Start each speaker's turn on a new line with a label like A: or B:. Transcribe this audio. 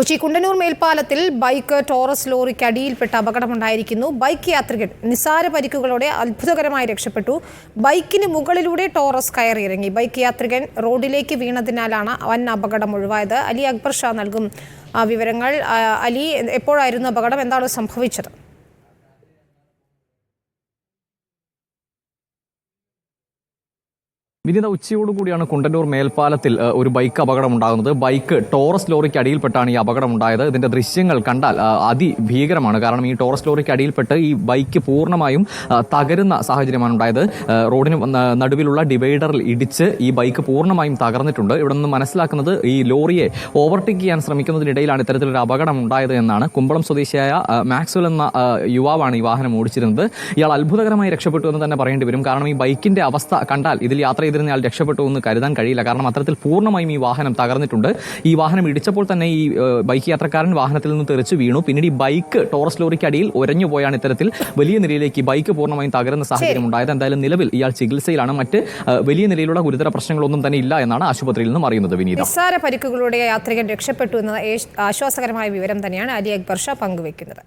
A: കൊച്ചി കുണ്ടന്നൂർ മേൽപ്പാലത്തിൽ bike Taurus ലോറിക്ക് അടിയിൽപ്പെട്ട അപകടമുണ്ടായിരിക്കുന്നു. ബൈക്ക് യാത്രികൻ നിസാര പരിക്കുകളോടെ അത്ഭുതകരമായി രക്ഷപ്പെട്ടു. ബൈക്കിന് മുകളിലൂടെ ടോറസ് കയറിയിറങ്ങി. ബൈക്ക് യാത്രികൻ റോഡിലേക്ക് വീണതിനാലാണ് വൻ അപകടം ഒഴിവായത്. അലി അക്ബർ ഷാ നൽകും വിവരങ്ങൾ. അലി എപ്പോഴായിരുന്നു അപകടം? എന്താണ് സംഭവിച്ചത്?
B: വിനീത ഉച്ചയോടുകൂടിയാണ് കുണ്ടന്നൂർ മേൽപ്പാലത്തിൽ ഒരു ബൈക്ക് അപകടം ഉണ്ടാകുന്നത് ബൈക്ക് ടോറസ് ലോറിക്ക് അടിയിൽപ്പെട്ടാണ് ഈ അപകടം ഉണ്ടായത് ഇതിന്റെ ദൃശ്യങ്ങൾ കണ്ടാൽ അതിഭീകരമാണ്. കാരണം ഈ ടോറസ് ലോറിക്ക് അടിയിൽപ്പെട്ട് ഈ ബൈക്ക് പൂർണമായും തകരുന്ന സാഹചര്യമാണ് ഉണ്ടായത്. റോഡിന് നടുവിലുള്ള ഡിവൈഡറിൽ ഇടിച്ച് ഈ ബൈക്ക് പൂർണമായും തകർന്നിട്ടുണ്ട്. ഇവിടെ നിന്ന് മനസ്സിലാക്കുന്നത് ഈ ലോറിയെ ഓവർടേക്ക് ചെയ്യാൻ ശ്രമിക്കുന്നതിനിടയിലാണ് ഇത്തരത്തിലൊരു അപകടം ഉണ്ടായത് എന്നാണ്. കുമ്പളം സ്വദേശിയായ മാക്സ്വൽ എന്ന യുവാവാണ് ഈ വാഹനം ഓടിച്ചിരുന്നത്. ഇയാൾ അത്ഭുതകരമായി രക്ഷപ്പെട്ടു എന്ന് തന്നെ പറയേണ്ടി വരും. കാരണം ഈ ബൈക്കിന്റെ അവസ്ഥ കണ്ടാൽ ഇതിൽ യാത്ര ചെയ്തിരുന്ന ആൾ രക്ഷപ്പെട്ടു എന്ന് കരുതാൻ കഴിയില്ല. കാരണം അത്തരത്തിൽ പൂർണമായും ഈ വാഹനം തകർന്നിട്ടുണ്ട്. ഈ വാഹനം ഇടിച്ചപ്പോൾ തന്നെ ഈ ബൈക്ക് യാത്രക്കാരൻ വാഹനത്തിൽ നിന്ന് തെറിച്ച് വീണു. പിന്നീട് ഈ ബൈക്ക് ടോറസ് ലോറിക്ക് അടിയിൽ ഒരഞ്ഞു പോയാണ് ഇത്തരത്തിൽ. വലിയ നിലയിലേക്ക് ബൈക്ക് പൂർണമായും തകരുന്ന സാഹചര്യം ഉണ്ടായത് എന്തായാലും നിലവിൽ ഇയാൾ ചികിത്സയിലാണ്. മറ്റ് വലിയ നിലയിലുള്ള ഗുരുതര പ്രശ്നങ്ങളൊന്നും തന്നെ ഇല്ല എന്നാണ് ആശുപത്രിയിൽ നിന്നും അറിയുന്നത് വിനീത.
A: നിസ്സാര പരിക്കുകളുടെ യാത്രികൻ രക്ഷപ്പെട്ടു എന്ന ആശ്വാസകരമായ വിവരം തന്നെയാണ് അലി അക്ബർ ഷാ പങ്കുവെക്കുന്നത്.